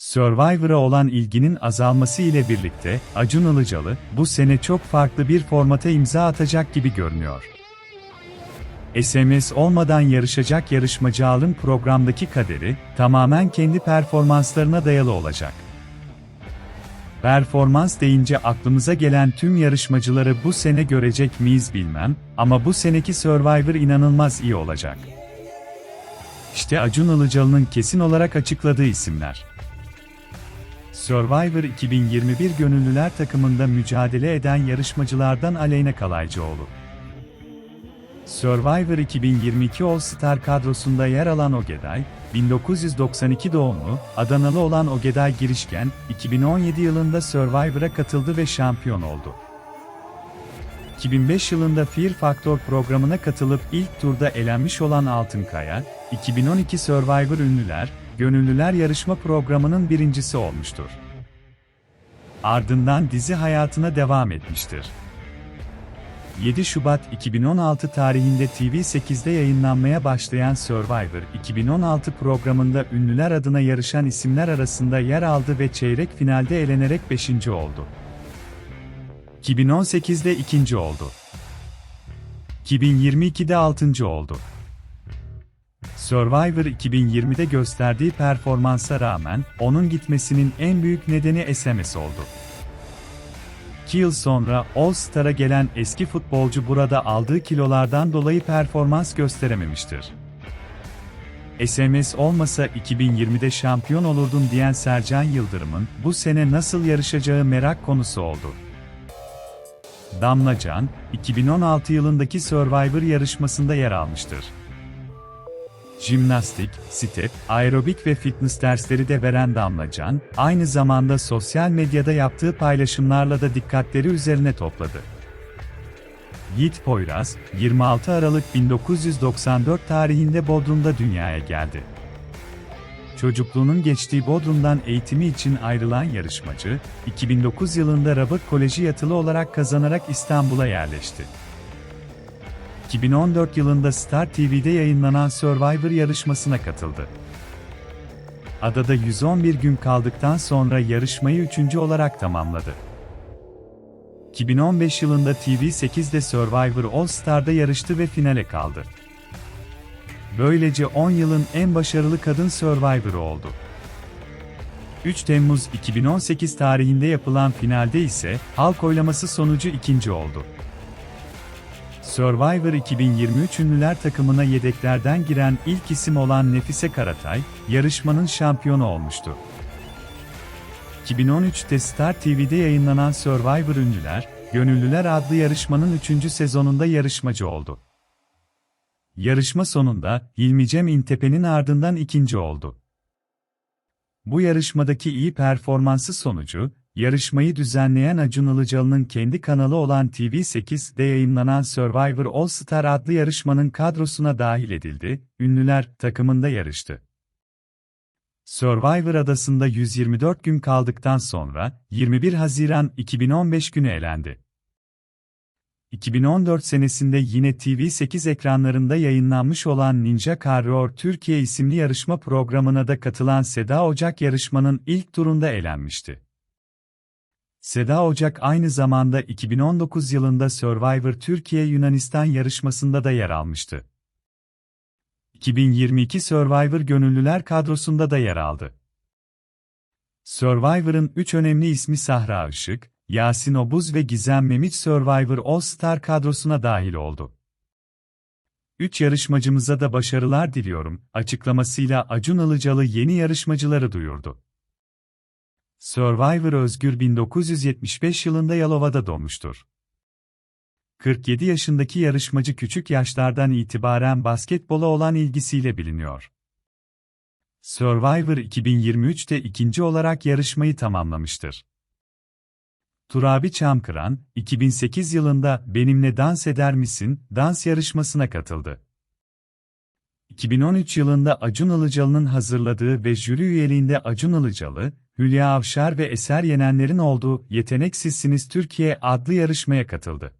Survivor'a olan ilginin azalması ile birlikte, Acun Ilıcalı, bu sene çok farklı bir formata imza atacak gibi görünüyor. SMS olmadan yarışacak yarışmacı Al'ın programdaki kaderi, tamamen kendi performanslarına dayalı olacak. Performans deyince aklımıza gelen tüm yarışmacıları bu sene görecek miyiz bilmem, ama bu seneki Survivor inanılmaz iyi olacak. İşte Acun Ilıcalı'nın kesin olarak açıkladığı isimler. Survivor 2021 gönüllüler takımında mücadele eden yarışmacılardan Aleyna Kalaycıoğlu. Survivor 2022 All Star kadrosunda yer alan Ogeday, 1992 doğumlu, Adanalı olan Ogeday Girişken, 2017 yılında Survivor'a katıldı ve şampiyon oldu. 2005 yılında Fear Factor programına katılıp ilk turda elenmiş olan Altınkaya, 2012 Survivor Ünlüler, Gönüllüler yarışma programının birincisi olmuştur. Ardından dizi hayatına devam etmiştir. 7 Şubat 2016 tarihinde TV8'de yayınlanmaya başlayan Survivor 2016 programında ünlüler adına yarışan isimler arasında yer aldı ve çeyrek finalde elenerek 5. oldu. 2018'de 2. oldu. 2022'de 6. oldu. Survivor 2020'de gösterdiği performansa rağmen, onun gitmesinin en büyük nedeni SMS oldu. 2 yıl sonra All Star'a gelen eski futbolcu burada aldığı kilolardan dolayı performans gösterememiştir. SMS olmasa 2020'de şampiyon olurdum diyen Sercan Yıldırım'ın bu sene nasıl yarışacağı merak konusu oldu. Damla Can, 2016 yılındaki Survivor yarışmasında yer almıştır. Jimnastik, step, aerobik ve fitness dersleri de veren Damlacan, aynı zamanda sosyal medyada yaptığı paylaşımlarla da dikkatleri üzerine topladı. Yiğit Poyraz, 26 Aralık 1994 tarihinde Bodrum'da dünyaya geldi. Çocukluğunun geçtiği Bodrum'dan eğitimi için ayrılan yarışmacı, 2009 yılında Robert Koleji yatılı olarak kazanarak İstanbul'a yerleşti. 2014 yılında Star TV'de yayınlanan Survivor yarışmasına katıldı. Adada 111 gün kaldıktan sonra yarışmayı üçüncü olarak tamamladı. 2015 yılında TV8'de Survivor All Star'da yarıştı ve finale kaldı. Böylece 10 yılın en başarılı kadın Survivor'ı oldu. 3 Temmuz 2018 tarihinde yapılan finalde ise halk oylaması sonucu ikinci oldu. Survivor 2023 ünlüler takımına yedeklerden giren ilk isim olan Nefise Karatay, yarışmanın şampiyonu olmuştu. 2013'te Star TV'de yayınlanan Survivor Ünlüler, Gönüllüler adlı yarışmanın 3. sezonunda yarışmacı oldu. Yarışma sonunda Hilmi Cem İntepe'nin ardından ikinci oldu. Bu yarışmadaki iyi performansı sonucu, Yarışmayı düzenleyen Acun Ilıcalı'nın kendi kanalı olan TV8'de yayınlanan Survivor All Star adlı yarışmanın kadrosuna dahil edildi, ünlüler takımında yarıştı. Survivor adasında 124 gün kaldıktan sonra 21 Haziran 2015 günü elendi. 2014 senesinde yine TV8 ekranlarında yayınlanmış olan Ninja Warrior Türkiye isimli yarışma programına da katılan Seda Ocak yarışmanın ilk turunda elenmişti. Seda Ocak aynı zamanda 2019 yılında Survivor Türkiye Yunanistan yarışmasında da yer almıştı. 2022 Survivor gönüllüler kadrosunda da yer aldı. Survivor'ın 3 önemli ismi Sahra Işık, Yasin Obuz ve Gizem Memiç Survivor All Star kadrosuna dahil oldu. 3 yarışmacımıza da başarılar diliyorum, açıklamasıyla Acun Ilıcalı yeni yarışmacıları duyurdu. Survivor Özgür 1975 yılında Yalova'da doğmuştur. 47 yaşındaki yarışmacı küçük yaşlardan itibaren basketbola olan ilgisiyle biliniyor. Survivor 2023'te ikinci olarak yarışmayı tamamlamıştır. Turabi Çamkıran, 2008 yılında Benimle Dans Eder Misin? dans yarışmasına katıldı. 2013 yılında Acun Ilıcalı'nın hazırladığı ve jüri üyeliğinde Acun Ilıcalı, Hülya Avşar ve Eser Yenenler'in olduğu Yeteneksizsiniz Türkiye adlı yarışmaya katıldı.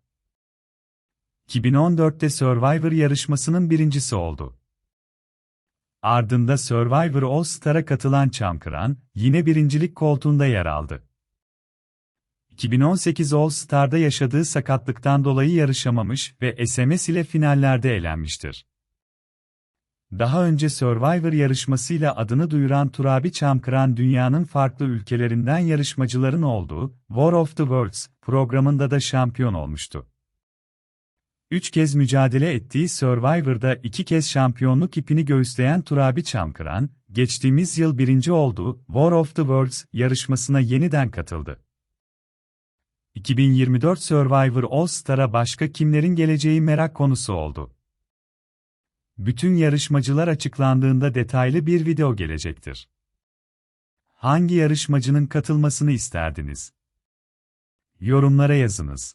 2014'te Survivor yarışmasının birincisi oldu. Ardında Survivor All Star'a katılan Çamkıran, yine birincilik koltuğunda yer aldı. 2018 All Star'da yaşadığı sakatlıktan dolayı yarışamamış ve SMS ile finallerde elenmiştir. Daha önce Survivor yarışmasıyla adını duyuran Turabi Çamkıran dünyanın farklı ülkelerinden yarışmacıların olduğu War of the Worlds programında da şampiyon olmuştu. Üç kez mücadele ettiği Survivor'da iki kez şampiyonluk ipini göğüsleyen Turabi Çamkıran, geçtiğimiz yıl birinci olduğu War of the Worlds yarışmasına yeniden katıldı. 2024 Survivor All Star'a başka kimlerin geleceği merak konusu oldu. Bütün yarışmacılar açıklandığında detaylı bir video gelecektir. Hangi yarışmacının katılmasını isterdiniz? Yorumlara yazınız.